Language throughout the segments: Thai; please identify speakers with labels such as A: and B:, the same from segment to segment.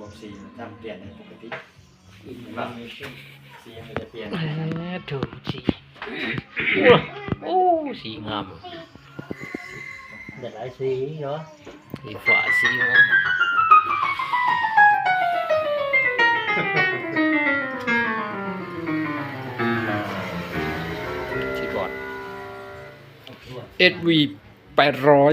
A: บบสีมันจำเปลี่ยนในปกติ
B: information
A: สีมันจะเปลี่ยน
C: เออถูกสีโอ้สีงาม
B: แต่หลายสีเนาะ
C: สีฟ้าสีงามคีย์บอร์ด SV แปดร้อย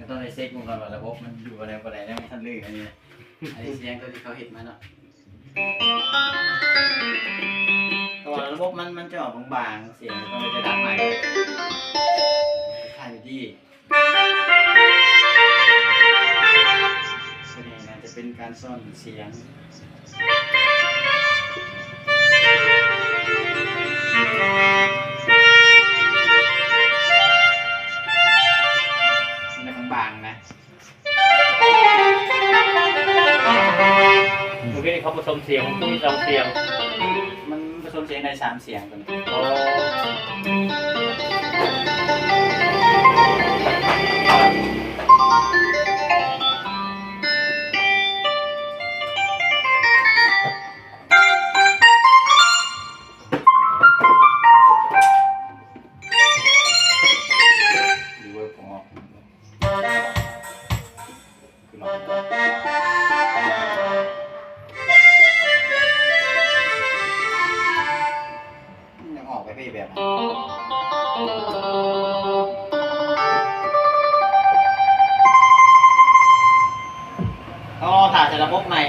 A: ก็ต้องได้เช็คมันก่อนว่าระบบมันอยู่อะไรอะไรได้ไม่ทันลื่นอันนี้นะอันนี้เสียงตัวที่เขาเห็นมาเนาะตัวระบบมันมันจะออกบางๆเสียงมันก็จะดังใหม่ค่ายอยู่ที่ตัวนี้นะจะเป็นการซ่อนเสียง
B: เมื่อกี้เขาผสมเสียงมีสองเสียง
A: มันผสมเสียงได้สามเสียงตัวนี้
B: อ๋อ
A: พี่แบบนั้นอ๋อถ่ายใส่ระบบใหม่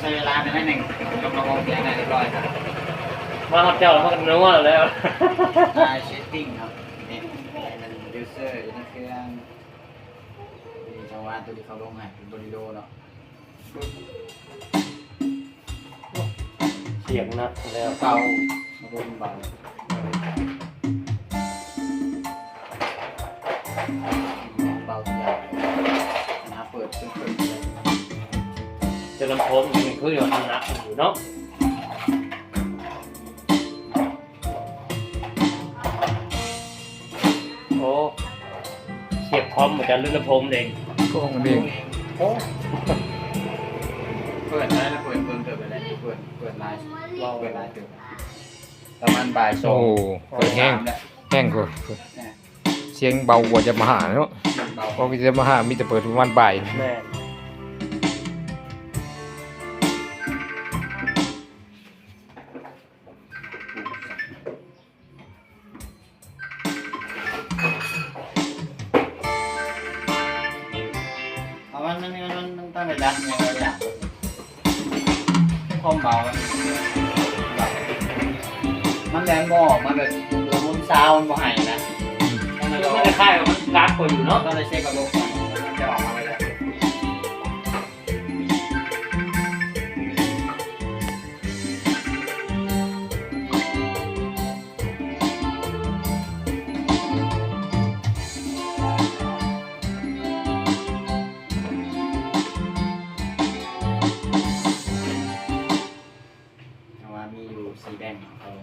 A: ใช้เวลาไปได้หนึ่งกำลังมองเสียงได้เรียบร้อยครับ
B: มาครับเจ้าแล้วมากันนัวแล้ว
A: ได้เชดดิ้งครับนี่มันยูเซอร์อยู่ในเครื่องมีจังหวะตัวที่เขาลงให้เป็นบริโดเนาะ
B: เสียงนัดแล้ว
A: เบาบนเบา
B: จะลำโพงมันคืออยู่ทางนักอยู่เนาะโอ้เสียบคอมเหมือนกันลื่นลำโพงเอง
C: ก็ของเอง
B: โอ้
A: เปิดได้แล้วเปิดเปิดเปิดไปเลยเปิดเปิดไลน์เปิดไลน์เปิดประมาณบ่ายสอ
C: โอ้
A: ง
C: เปิดแห้ง
A: แล้ว
C: แห้งกว่า
A: เนี่ย
C: เสียงเบากว่าจะมาหาเนาะ
A: เบา
C: เพราะจะมาหามีแต่เปิดประมาณบ่าย
B: แม่
A: มันมันตั้งแต่ดันเนี่ยเราอยากความเบามันมันแรงบ่ออกมาแบบระมุนซาวมันบ่ใหายนะมันก็
B: ไม่ได้ค่ายมันการ์ดคนอยู่เนาะ
A: ก็เลยเช็คกับระบบก่อนมันจะออกมาไม่ได้ สีแดงของ